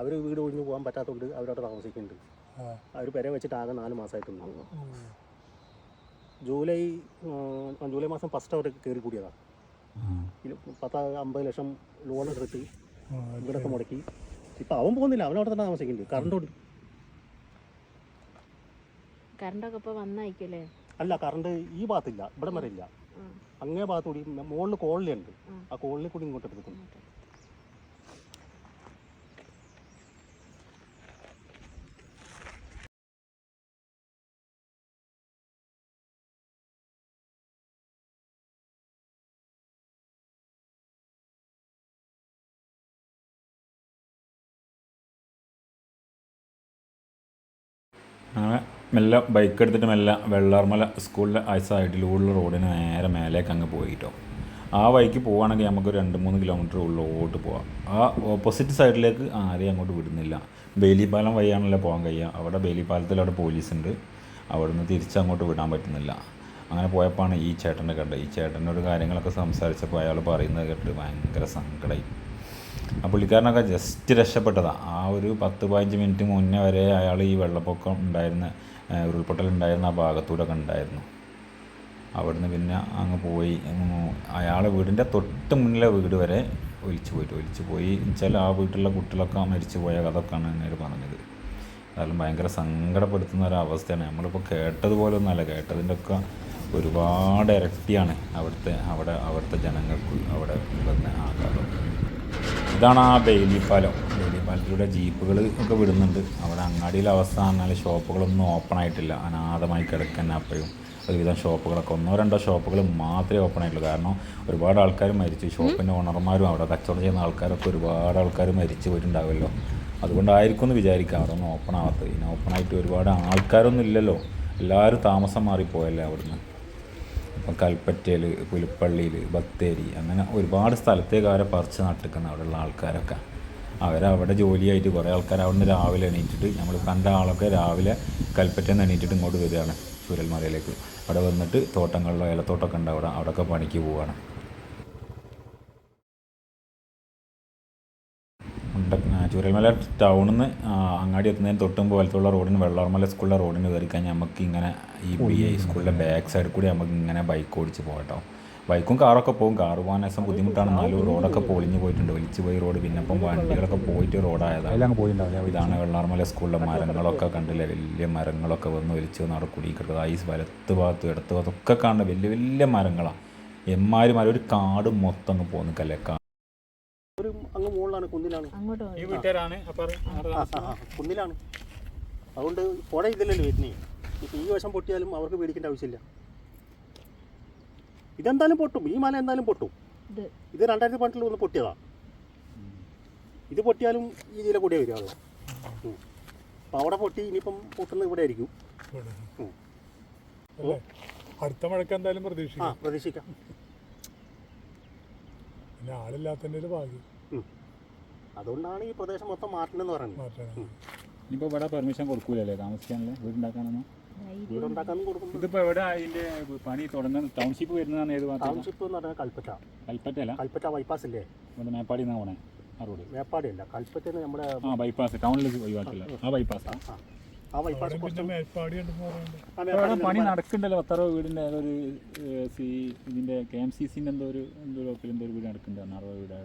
അവർ വീട് ഒഴിഞ്ഞു പോകാൻ പറ്റാത്തതുകൊണ്ട് അവരവിടെ താമസിക്കുന്നുണ്ട്. അവർ പെര വെച്ചിട്ട് ആകെ നാല് മാസമായിട്ടുണ്ട്. ജൂലൈ ജൂലൈ മാസം ഫസ്റ്റ് അവർ കയറി കൂടിയതാണ് പത്ത് അമ്പത് ലക്ഷം ലോൺ എടുത്ത് ഇവിടൊക്കെ മുടക്കി. ഇപ്പം അവൻ പോകുന്നില്ല. അവൻ അവിടെ തന്നെ താമസിക്കുന്നുണ്ട്. കറണ്ട് ഉണ്ട്. കറണ്ടൊക്കെ ഇപ്പൊ വന്നായിക്കല്ലേ അല്ല? കറണ്ട് ഈ ഭാഗത്തില്ല. ഇവിടെ വരെ ഇല്ല. അങ്ങേ ഭാഗത്തുകൂടി മുകളിൽ കോളിലുണ്ട് ആ. ആ കോളിൽ കൂടി ഇങ്ങോട്ട്. എടുക്കുന്നു അങ്ങനെ മെല്ലെ ബൈക്ക് എടുത്തിട്ട് മെല്ലെ വെള്ളാർമല സ്കൂളിലെ ആ സൈഡിലുള്ള റോഡിന് നേരെ മേലേക്ക് അങ്ങ് പോയിട്ടോ. ആ വഴിക്ക് പോവുകയാണെങ്കിൽ നമുക്ക് രണ്ട് മൂന്ന് കിലോമീറ്റർ ഉള്ളിലോട്ട് പോവാം. ആ ഓപ്പോസിറ്റ് സൈഡിലേക്ക് ആരെയും അങ്ങോട്ട് വിടുന്നില്ല. ബേലിപ്പാലം വഴിയാണല്ലോ പോകാൻ കഴിയുക. അവിടെ ബേലിപ്പാലത്തിൽ അവിടെ പോലീസ് ഉണ്ട് അവിടെ നിന്ന് തിരിച്ചങ്ങോട്ട് വിടാൻ പറ്റുന്നില്ല. അങ്ങനെ പോയപ്പോഴാണ് ഈ ചേട്ടനെ കണ്ടത്. ഈ ചേട്ടനോട് കാര്യങ്ങളൊക്കെ സംസാരിച്ചപ്പോൾ അയാൾ പറയുന്നത് കേട്ടിട്ട് ഭയങ്കര സങ്കടമായി ആ പുള്ളിക്കാരനൊക്കെ ജസ്റ്റ് രക്ഷപ്പെട്ടതാണ് ആ ഒരു പത്ത് പതിനഞ്ച് മിനിറ്റ് മുന്നേ വരെ അയാൾ ഈ വെള്ളപ്പൊക്കം ഉണ്ടായിരുന്ന ഉരുൾപൊട്ടൽ ഉണ്ടായിരുന്ന ആ ഭാഗത്തൂടെ ഉണ്ടായിരുന്നു. അവിടുന്ന് പിന്നെ അങ്ങ് പോയി. അയാളെ വീടിന്റെ തൊട്ട് മുന്നിലെ വീട് വരെ ഒലിച്ചു പോയിട്ട് ഒലിച്ചു പോയി. വെച്ചാൽ ആ വീട്ടിലുള്ള കുട്ടികളൊക്കെ മരിച്ചു പോയ കഥക്കാണ് എന്നോട് പറഞ്ഞത്. അതെല്ലാം ഭയങ്കര സങ്കടപ്പെടുത്തുന്ന ഒരവസ്ഥയാണ് നമ്മളിപ്പോൾ കേട്ടതുപോലെ ഒന്നുമല്ല കേട്ടതിന്റെ ഒക്കെ ഒരുപാട് ഇരട്ടിയാണ് അവിടുത്തെ അവിടെ അവിടുത്തെ ജനങ്ങൾക്ക് അവിടെ വന്ന ആഘാതം. ഇതാണ് ആ ബെയിലി പാലം. ബെയിലി പാലത്തിലൂടെ ജീപ്പുകൾ ഒക്കെ വിടുന്നുണ്ട്. അവിടെ അങ്ങാടിയിലെ അവസ്ഥ പറഞ്ഞാൽ ഷോപ്പുകളൊന്നും ഓപ്പൺ ആയിട്ടില്ല. അനാഥമായി കിടക്കുന്ന അപ്പോഴും ഒരുവിധം ഷോപ്പുകളൊക്കെ. ഒന്നോ രണ്ടോ ഷോപ്പുകൾ മാത്രമേ ഓപ്പൺ ആയിട്ടുള്ളൂ. കാരണം ഒരുപാട് ആൾക്കാർ മരിച്ചു. ഷോപ്പിന്റെ ഓണർമാരും അവിടെ കച്ചവടം ചെയ്യുന്ന ആൾക്കാരൊക്കെ ഒരുപാട് ആൾക്കാർ മരിച്ചു പോയിട്ടുണ്ടാവുമല്ലോ. അതുകൊണ്ടായിരിക്കും എന്ന് വിചാരിക്കാം. അവിടെ ഒന്നും ഓപ്പൺ ആവാത്തത്. ഇനി ഓപ്പൺ ആയിട്ട് ഒരുപാട് ആൾക്കാരൊന്നും ഇല്ലല്ലോ. എല്ലാവരും താമസം മാറിപ്പോയല്ലേ അവിടുന്ന്. കൽപ്പറ്റയിൽ പുലിപ്പള്ളിയിൽ ബത്തേരി അങ്ങനെ ഒരുപാട് സ്ഥലത്തേക്ക് അവരെ പറിച്ച് നട്ടിക്കുന്ന അവിടെയുള്ള ആൾക്കാരൊക്കെ. അവരവിടെ ജോലിയായിട്ട് കുറേ ആൾക്കാർ അവിടെ നിന്ന് രാവിലെ എണീറ്റിട്ട് നമ്മൾ കണ്ട ആളൊക്കെ രാവിലെ കൽപ്പറ്റയിൽ നിന്ന് എണീറ്റിട്ട് ഇങ്ങോട്ട് വരികയാണ് ചുരൽമലയിലേക്ക്. അവിടെ വന്നിട്ട് തോട്ടങ്ങളിലോ ഏലത്തോട്ടമൊക്കെ ഉണ്ട് അവിടെ. അവിടെയൊക്കെ പണിക്ക് പോവുകയാണ് ഉണ്ട്. ആ, ചൂരൽമല ടൗണിൽ നിന്ന് അങ്ങാടി എത്തുന്നതിന് തൊട്ടും പോലത്തുള്ള റോഡിന് വെള്ളാർമല സ്കൂളിലെ റോഡിന് കയറി കഴിഞ്ഞാൽ നമുക്ക് ഇങ്ങനെ ഈ ബി ഐ സ്കൂളിലെ ബാക്ക് സൈഡിൽ കൂടി നമുക്ക് ഇങ്ങനെ ബൈക്ക് ഓടിച്ച് പോകട്ടോ ബൈക്കും കാറൊക്കെ പോകും. കാർ പോകാൻ ദിവസം ബുദ്ധിമുട്ടാണ്. എന്നാലും റോഡൊക്കെ പൊളിഞ്ഞ് പോയിട്ടുണ്ട്. വലിച്ചു പോയി റോഡ് പിന്നെ ഇപ്പം വണ്ടികളൊക്കെ പോയിട്ട് റോഡായതാണ് ഇതാണ് വെള്ളാർമല സ്കൂളിലെ മരങ്ങളൊക്കെ കണ്ടില്ലേ? വലിയ മരങ്ങളൊക്കെ വന്ന് വലിച്ചു വന്ന് അവിടെ കുടിക്കുന്നത് ഐസ് വലത്ത് ഭാഗത്ത് ഇടത്ത് ഭാഗത്തും ഒക്കെ കാണുന്ന വലിയ വലിയ മരങ്ങളാണ് എമ്മാരി മരം ഒരു കാട് മൊത്തം അങ്ങ് പോകുന്നിക്കല്ലേ കുന്നിലാണ്. വീട്ടുകാരാണ്. ആ, ആ, കുന്നിലാണ്. അതുകൊണ്ട് പുഴ ഇതിലല്ലേ വരുന്നേ? ഇപ്പം ഈ വശം പൊട്ടിയാലും അവർക്ക് പേടിക്കേണ്ട ആവശ്യമില്ല. ഇതെന്തായാലും പൊട്ടും. ഈ മല എന്തായാലും പൊട്ടും. ഇത്. ഇത് രണ്ടായിരത്തി പണ്ടിൽ ഒന്ന് പൊട്ടിയതാ. ഇത് പൊട്ടിയാലും ഈ ഇതിലെ കൂടിയേ വരികയുള്ളൂ അപ്പം അവിടെ പൊട്ടി ഇനിയിപ്പം പൊട്ടുന്നത് ഇവിടെ ആയിരിക്കും. അടുത്ത മഴക്ക് എന്തായാലും പ്രതീക്ഷിക്കാം. പ്രതീക്ഷിക്കാം. പിന്നെ ആളില്ലാത്തതിന്റെ ഒരു ഭാഗ്യം. അതുകൊണ്ടാണ് ഈ പ്രദേശം മൊത്തം മാറ്റണമെന്ന് പറയുന്നത്. ഇപ്പൊ ഇവിടെ പെർമിഷൻ കൊടുക്കൂലല്ലേ താമസിക്കാനല്ലേ? വീടുണ്ടാക്കാനൊന്നും? വീടുണ്ടാക്കാനും കൊടുക്കും. ഇതിപ്പോൾ എവിടെ അതിന്റെ പണി തുടങ്ങുന്ന ടൗൺഷിപ്പ് വരുന്നതാണ് ഏത് ടൗൺഷിപ്പ് എന്ന് പറഞ്ഞാൽ കൽപ്പറ്റ. കൽപ്പറ്റല്ല കൽപ്പറ്റ ബൈപ്പാസ് ഇല്ലേ? ഇവിടെ മേപ്പാടി നിന്നാണ് പോണേ? ആ റോഡ്. മേപ്പാടിയല്ല കൽപ്പറ്റ നമ്മുടെ ആ ബൈപ്പാസ് ടൗണിലേക്ക് ഒഴിവാക്കില്ല ആ ബൈപ്പാസ് ആ, ആ ബൈപ്പാസ് മേപ്പാടി പണി നടക്കുന്നുണ്ടല്ലോ. പത്തറോ വീടിന്റെ ഒരു സി ഇതിന്റെ കെ എം സി സിന്റെ എന്തോ ഒരു എന്തോ ഒരു എന്തോ ഒരു വീട് നടക്കുന്നുണ്ട്. അറുപത് വീട്.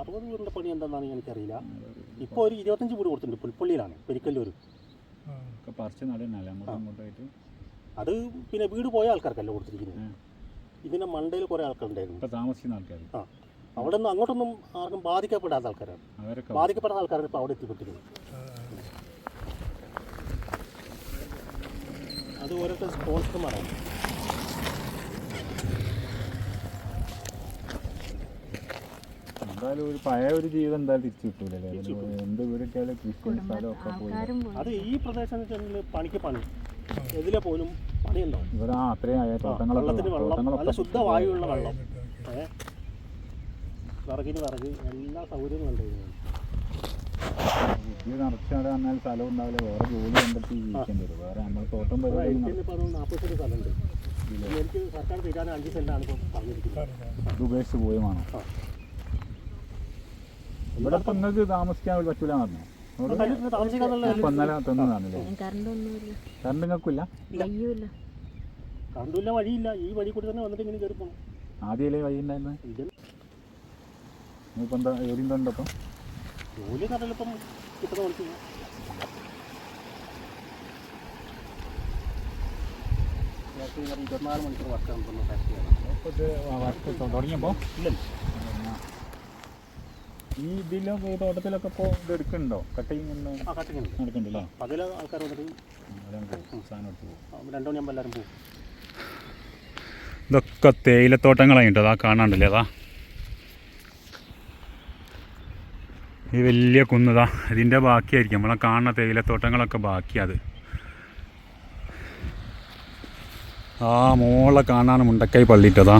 അറുപത് വീടിന്റെ പണി എന്താണെന്ന് എനിക്കറിയില്ല. ഇപ്പോൾ ഒരു ഇരുപത്തഞ്ച് വീട് കൊടുത്തിട്ടുണ്ട് പുൽപ്പള്ളിയിലാണ് പെരിക്കല്ലൂർ. അത് പിന്നെ വീട് പോയ ആൾക്കാർക്കല്ല കൊടുത്തിരിക്കുന്നത്. ഇതിന്റെ മണ്ടയിൽ കുറേ ആൾക്കാരുണ്ടായിരുന്നു. താമസിക്കുന്ന ആൾക്കാർ ആ. അവിടെ നിന്ന് അങ്ങോട്ടൊന്നും ആർക്കും ബാധിക്കപ്പെടാത്ത ആൾക്കാരാണ്. ബാധിക്കപ്പെടാത്ത ആൾക്കാരാണ് ഇപ്പോൾ അവിടെ എത്തിപ്പെട്ടിരുന്നത് അത് ഓരോരുത്തർ സ്പോൺസർമാരാണ്. എന്തായാലും ഒരു പഴയ ഒരു ജീവിതം എന്തായാലും തിരിച്ചു കിട്ടൂലേ. എന്ത് വീട് കിട്ടിയാലും കൃഷി സ്ഥലമൊക്കെ പോയി. അത് ഈ പ്രദേശം പണിക്ക് പണി. എതിലെ പോലും പണിയല്ലോ ഇവിടെ അത്രയും തോട്ടങ്ങളൊക്കെ വെള്ളത്തിന് വെള്ളം നല്ല തോട്ടങ്ങളൊക്കെ ശുദ്ധവായുവുള്ള വെള്ളം. വിറകിന് വിറക് എല്ലാ സൗകര്യങ്ങളും ഉണ്ടായിരുന്നു ഇത് നിറച്ചാടെ വന്നാൽ സ്ഥലം ഉണ്ടാവില്ല. വേറെ ജോലി കണ്ടെത്തി ജീവിക്കേണ്ടി വരും. വേറെ നമ്മൾ തോട്ടം പരിപാടി എനിക്ക് സർക്കാർ തീരാൻ അഞ്ച് സെന്റാണ് ഇപ്പോൾ പറഞ്ഞിരിക്കുന്നത്. ഇത് ഉപേക്ഷിച്ച് പോയി വേണം. ആ. ഇവിടെ ഇപ്പം നിങ്ങൾക്ക് താമസിക്കാൻ പറ്റൂല പറഞ്ഞു? ഇപ്പം ഇന്നലെ തന്നതാണല്ലേ കറണ്ട് നിങ്ങൾക്കില്ല? വയ്യൂല്ല കറണ്ടുമില്ല വഴിയില്ല. ഈ വഴി കൂടി തന്നെ വന്നിട്ട് ഇങ്ങനെ കയറി പോകണം ആദ്യമല്ലേ വഴി ഉണ്ടായിരുന്നത്? ഇത് നിങ്ങളിപ്പോൾ എന്താ ജോലി ഉണ്ടോ ഇപ്പം? ജോലി നടലിപ്പം കിട്ടുന്ന ഇങ്ങനെ ഇരുപത്തിനാല് മണിക്കൂർ വർക്ക് നടത്തുന്ന ഫാക്ടറിയാണ് തുടങ്ങിയപ്പോൾ ഇല്ലല്ലോ ഈ ഇതിലൊക്കെ ഈ തോട്ടത്തിലൊക്കെ ഇപ്പോൾ ഇത് എടുക്കുന്നുണ്ടോ? കട്ടിങ് നടക്കുന്നുണ്ടല്ലോ പകല ആൾക്കാർ വന്നിട്ട് സാധനം എടുത്ത് പോകും. രണ്ടു മണിയാകുമ്പോൾ എല്ലാവരും പോകും. ഇതൊക്കെ തേയിലത്തോട്ടങ്ങളാണ് കേട്ടോ അതാ കാണാണ്ടല്ലേ അതാ ഈ വലിയ കുന്നതാ ഇതിന്റെ ബാക്കിയായിരിക്കും. നമ്മളെ കാണുന്ന തേയിലത്തോട്ടങ്ങളൊക്കെ ബാക്കിയത് ആ മോളെ കാണാനും മുണ്ടക്കൈ പള്ളിയിട്ടതാ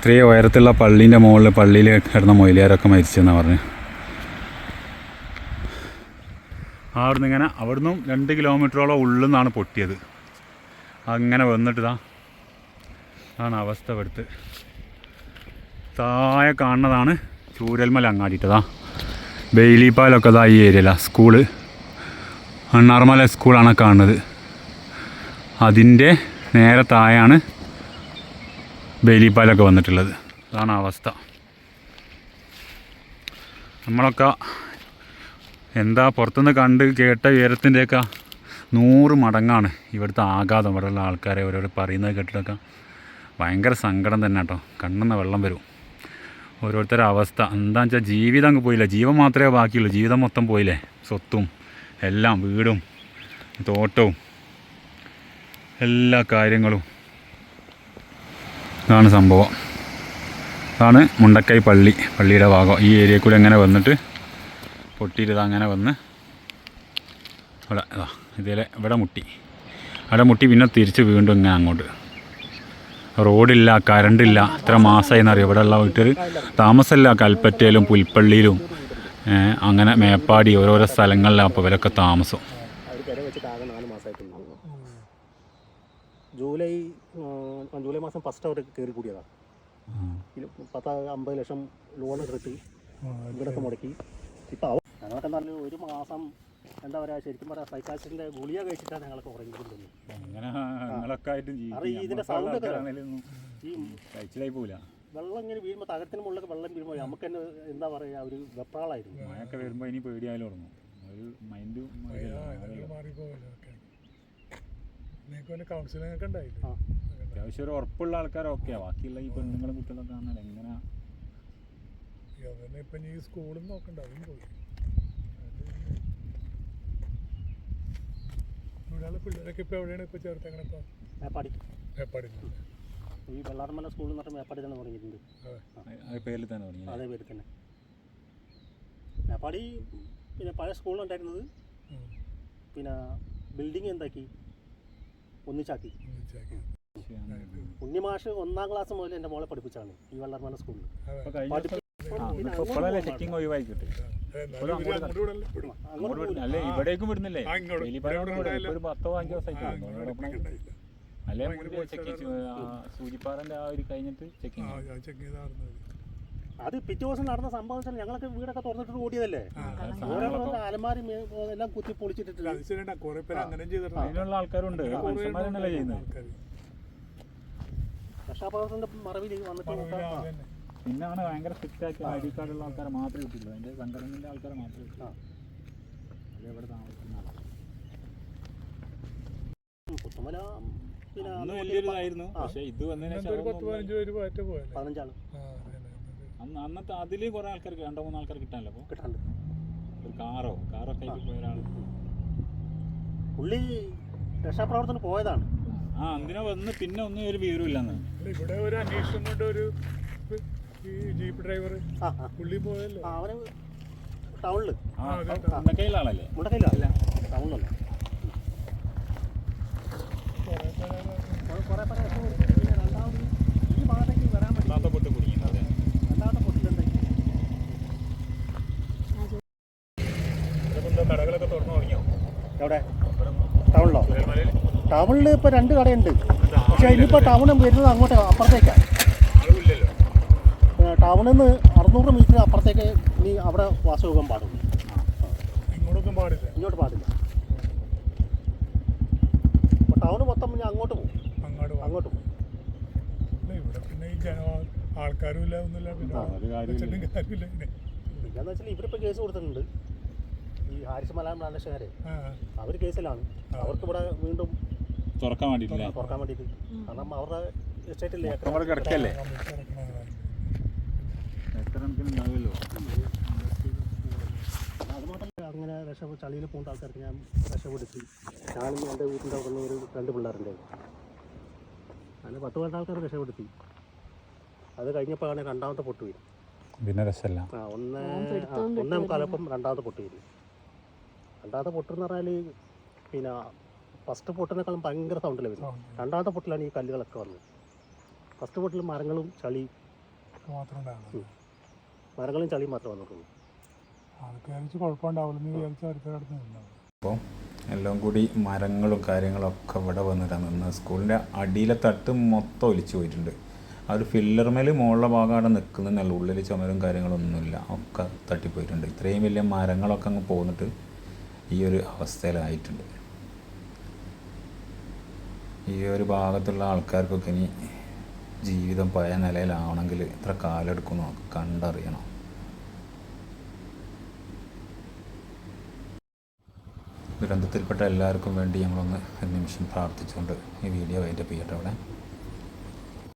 ഇത്രയും ഉയരത്തുള്ള പള്ളീന്റെ മുകളിൽ പള്ളിയിൽ കിടന്ന മൊയിലാരൊക്കെ മരിച്ചെന്നാണ് പറഞ്ഞു. അവിടുന്ന് ഇങ്ങനെ അവിടുന്ന് രണ്ട് കിലോമീറ്ററോളം ഉള്ളിൽ നിന്നാണ് പൊട്ടിയത്. അങ്ങനെ വന്നിട്ട് ആണ് അവസ്ഥ പെടുത്ത് താഴെ കാണുന്നതാണ് ചൂരൽമല അങ്ങാടിയിട്ടതാ ബെയിലിപ്പാലൊക്കെ ഇതാ ഈ ഏരിയയിലാണ് സ്കൂൾ. അണ്ണാർമല സ്കൂളാണ് കാണുന്നത്. അതിന്റെ നേരെ താഴെയാണ് ബെയിലിപ്പാലൊക്കെ വന്നിട്ടുള്ളത്. അതാണ് അവസ്ഥ. നമ്മളൊക്കെ എന്താ പുറത്തുനിന്ന് കണ്ട് കേട്ട ഉയരത്തിന്റെയൊക്കെ നൂറ് മടങ്ങാണ് ഇവിടുത്തെ ആഘാതം ഇവിടെയുള്ള ആൾക്കാരെ ഓരോ പറയുന്നത് കേട്ടിട്ടൊക്കെ ഭയങ്കര സങ്കടം തന്നെ കേട്ടോ. കണ്ണെന്ന് വെള്ളം വരും. ഓരോരുത്തരുടെ അവസ്ഥ. എന്താണെന്ന് വെച്ചാൽ ജീവിതം അങ്ങ് പോയില്ല? ജീവൻ മാത്രമേ ബാക്കിയുള്ളൂ. ജീവിതം മൊത്തം പോയില്ലേ? സ്വത്തും എല്ലാം വീടും തോട്ടവും എല്ലാ കാര്യങ്ങളും. ഇതാണ് സംഭവം. ഇതാണ് മുണ്ടക്കൈ പള്ളി പള്ളിയുടെ ഭാഗം. ഈ ഏരിയ കൂടെ അങ്ങനെ വന്നിട്ട് പൊട്ടിയിട്ട് ഇതാ അങ്ങനെ വന്ന് ഇവിടെ ഇതാ ഇതിലെ ഇവിടെ മുട്ടി. അവിടെ മുട്ടി പിന്നെ തിരിച്ച് വീണ്ടും ഇങ്ങനെ അങ്ങോട്ട്. റോഡില്ല കറണ്ടില്ല ഇത്ര മാസമായി എന്നറിയാം ഉള്ള വീട്ടിൽ താമസമില്ല കൽപ്പറ്റയിലും പുൽപ്പള്ളിയിലും അങ്ങനെ മേപ്പാടി ഓരോരോ സ്ഥലങ്ങളിലാണ് അപ്പോൾ ഇവരൊക്കെ താമസം അവർ പെര വെച്ചിട്ട് ആകെ നാല് മാസമായിട്ടുണ്ടാവും ജൂലൈ ജൂലൈ മാസം ഫസ്റ്റ് അവർ കയറി കൂടിയതാണ് പത്ത് അമ്പത് ലക്ഷം ലോൺ എടുത്ത് ഇവിടൊക്കെ മുടക്കി. ഇപ്പം ആവും ഞങ്ങളൊക്കെ നല്ല ഒരു മാസം എന്താ പറയുക ശരിക്കും പറയാ സൈക്കാസിന്റെ ഗുളിക കഴിച്ചിട്ടാണ് ഞങ്ങളൊക്കെ ഉറങ്ങിക്കൊണ്ടിരുന്നത്. ഇതിന്റെ സൗണ്ട് ഒക്കെ ഈ വെള്ളം ഇങ്ങനെ വീഴുമ്പോൾ തകരത്തിന് മുകളിലൊക്കെ വെള്ളം വീഴുമ്പോൾ നമുക്ക് തന്നെ എന്താ പറയുക ഒരു വെപ്രാളായിരുന്നു. മഴയൊക്കെ വരുമ്പോൾ ഇനി പേടിയായാലും തുടങ്ങും ഒരു മൈൻഡ് മാറിപ്പോവല്ലോ. ഓക്കെ നിങ്ങൾക്ക് കൗൺസിലിംഗ് ഒക്കെ ഉണ്ടായില്ലേ? ആ. അത്യാവശ്യം ഒരു ഉറപ്പുള്ള ആൾക്കാരൊക്കെ ബാക്കിയുള്ള ഈ പെണ്ണുങ്ങളും കുട്ടികളൊക്കെ കാണാൻ എങ്ങനെയാ ഈ അതന്നെ ഇപ്പം ഈ സ്കൂളും നോക്കണ്ട അതും പോയി. ഒരാളെ പിള്ളേരൊക്കെ ഇപ്പം എവിടെയാണ് ഇപ്പോൾ ചേർത്തേക്കണ ഇപ്പോൾ മേപ്പാടി. മേപ്പാടില്ല ഈ വെള്ളാർമല സ്കൂളിൽ നിന്ന് മേപ്പാടി തന്നെ തുടങ്ങിയിട്ടുണ്ട്. അത്. പേരിൽ തന്നെ തുടങ്ങി അതേ പേര് തന്നെ. മേപ്പാടി പിന്നെ പഴയ സ്കൂളിലുണ്ടായിരുന്നത് പിന്നെ ബിൽഡിംഗ് എന്താക്കി? ഒന്നിച്ചാക്കി. ഉണ്ണിമാഷ് ഒന്നാം ക്ലാസ് മുതൽ എന്റെ മോളെ പഠിപ്പിച്ചാണ് ഈ വള്ളർമല സ്കൂളിൽ. ഇപ്പോഴല്ലേ ചെക്കിങ് ഒഴിവായി കിട്ടി അല്ലേ ഇവിടേക്കും വിടുന്നില്ലേ? ഒരു പത്തോ അഞ്ചോ അല്ലേ ഭയങ്കര മുന്നേ ചെക്ക് പോലീസുകാരാണ്. സൂചിപ്പാറന്റെ ആ ഒരു കഴിഞ്ഞിട്ട് ആ ചെക്കിങ് അത് പിറ്റേ ദിവസം നടന്ന സംഭവം വെച്ചാൽ ഞങ്ങളൊക്കെ വീടൊക്കെ തുറന്നിട്ട് ഓടിയതല്ലേ? ഓരോ അലമാരി എല്ലാം കുത്തി പൊളിച്ചിട്ടിട്ടുണ്ട് അത് ശരിയാ കുറെ പേര് ചെയ്തിട്ടുണ്ട്. അതിനുള്ള ആൾക്കാരുണ്ട്. അങ്ങനെ കുറേ മനുഷ്യന്മാരെന്നല്ലേ ചെയ്യുന്നത്? ആൾക്കാര്. രക്ഷാപ്രവർത്തനത്തിന്റെ മറവിൽ വന്നിട്ട് പിന്നാണ് ഭയങ്കര സ്ട്രിക്റ്റ് ആക്കി ഐ ഡി കാർഡുള്ള ആൾക്കാരെ മാത്രമേ കിട്ടുള്ളൂ അതിന്റെ സംഘടനയിലെ ആൾക്കാരെ മാത്രമേ കിട്ടുള്ളൂ ആ. താമസിക്കുന്ന. പുത്തുമല പിന്നെ പതിനഞ്ചാൾ. അന്ന് അന്നത്തെ അതിൽ കുറെ ആൾക്കാർക്ക് രണ്ടോ മൂന്ന് ആൾക്കാർ കിട്ടാനല്ലോ അപ്പോൾ കിട്ടാണ്ട് ഒരു കാറോ കാറൊക്കെ ആയിട്ട് പോയ ഒരാൾ പുള്ളി രക്ഷാപ്രവർത്തനം പോയതാണ്. ആ അന്തിനെ വന്ന് പിന്നെ ഒന്നും ഒരു വിവരം ഇല്ലെന്ന് ഇവിടെ ഒരു അന്വേഷണം കൊണ്ട് ഒരു ഈ ജീപ്പ് ഡ്രൈവർ പുള്ളി പോയല്ലോ. അവന് ടൗണിൽ ആ ആ, അതെ. ഉണ്ടക്കയിലെ ആളല്ലേ മുണ്ടക്കയില്ല ടൗണിലല്ല. കുറേ രണ്ടാമത് ഈ ഭാഗത്തേക്ക് വരാൻ വേണ്ടി എവിടെ? ടൗണിലോ? ടൗണിൽ ഇപ്പോൾ രണ്ട് കടയുണ്ട്. പക്ഷേ ഇനിയിപ്പോൾ ടൗൺ വരുന്നത് അങ്ങോട്ട് അപ്പുറത്തേക്കാണ് ടൗണിൽ നിന്ന് അറുന്നൂറ് മീറ്റർ അപ്പുറത്തേക്ക് നീ അവിടെ വാസയോഗം പാടും. ഇങ്ങോട്ടൊന്നും പാടില്ല. ഇങ്ങോട്ട് പാടില്ല. അപ്പോൾ ടൗൺ മൊത്തം ഞാൻ അങ്ങോട്ട് പോകും. അങ്ങോട്ട്. അങ്ങോട്ട് പോകും. ഇവിടെ പിന്നെ ഈ ജന ആൾക്കാരും ഇല്ല ഒന്നുമില്ല പിന്നെ കാര്യമില്ല. വെച്ചാൽ ഇവരിപ്പോൾ കേസ് കൊടുത്തിട്ടുണ്ട്. ഈ ഹാരിസ് മലയാളം പ്ലാന്റേഷൻകാരെ അവർ കേസിലാണ്. അവർക്ക് ഇവിടെ വീണ്ടും തുറക്കാൻ വേണ്ടിയിട്ടില്ലേ. തുറക്കാൻ വേണ്ടിയിട്ട്. കാരണം അവരുടെ എസ്റ്റേറ്റില്ലേ അവിടെ കിടക്കല്ലേ എത്ര മാത്രമല്ല അങ്ങനെ രക്ഷ ചളിയിൽ പോകേണ്ട ആൾക്കാർക്ക് ഞാൻ രക്ഷപ്പെടുത്തി ഞാനും എന്റെ വീട്ടിന്റെ അവിടെ നിന്ന് ഒരു രണ്ട് പിള്ളേരുണ്ട്. അങ്ങനെ പത്ത് പതിനെട്ട് ആൾക്കാർ രക്ഷപ്പെടുത്തി അത് കഴിഞ്ഞപ്പോഴാണ് രണ്ടാമത്തെ പൊട്ടു വീഴും പിന്നെ രസമല്ല. ആ ഒന്ന് ഒന്നേ മുക്കാലപ്പം രണ്ടാമത്തെ പൊട്ട് വീഴും രണ്ടാമത്തെ പൊട്ടെന്ന് പറഞ്ഞാൽ പിന്നെ ഫസ്റ്റ് പൊട്ടിനേക്കാളും ഭയങ്കര സൗണ്ടിൽ വരും രണ്ടാമത്തെ പൊട്ടിലാണ് ഈ കല്ലുകളൊക്കെ വന്നത്. ഫസ്റ്റ് പൊട്ടിൽ മരങ്ങളും ചളി മരങ്ങളും ചളിയും മാത്രമേ വന്നിട്ടുള്ളൂ. അപ്പോൾ എല്ലാം കൂടി മരങ്ങളും കാര്യങ്ങളൊക്കെ ഇവിടെ വന്നിട്ടാണ് നിന്ന്. സ്കൂളിന്റെ അടിയിലെ തട്ട് മൊത്തം ഒലിച്ചു പോയിട്ടുണ്ട്. ആ ഒരു ഫില്ലർമേൽ മുകളിലെ ഭാഗം അവിടെ നിൽക്കുന്നതിനുള്ള ഉള്ളിൽ ചുമരും കാര്യങ്ങളൊന്നുമില്ല. ഒക്കെ തട്ടിപ്പോയിട്ടുണ്ട്. ഇത്രയും വലിയ മരങ്ങളൊക്കെ അങ്ങ് പോന്നിട്ട് ഈ ഒരു അവസ്ഥയിലായിട്ടുണ്ട്. ഈ ഒരു ഭാഗത്തുള്ള ആൾക്കാർക്കൊക്കെ ഇനി ജീവിതം പഴയ നിലയിലാവണമെങ്കിൽ ഇത്ര കാലം എടുക്കും നമുക്ക് കണ്ടറിയണം. ദുരന്തത്തിൽപ്പെട്ട എല്ലാവർക്കും വേണ്ടി ഞങ്ങളൊന്ന് നിമിഷം പ്രാർത്ഥിച്ചുകൊണ്ട് ഈ വീഡിയോ വൈൻഡപ്പ് ചെയ്യട്ടെ അവിടെ.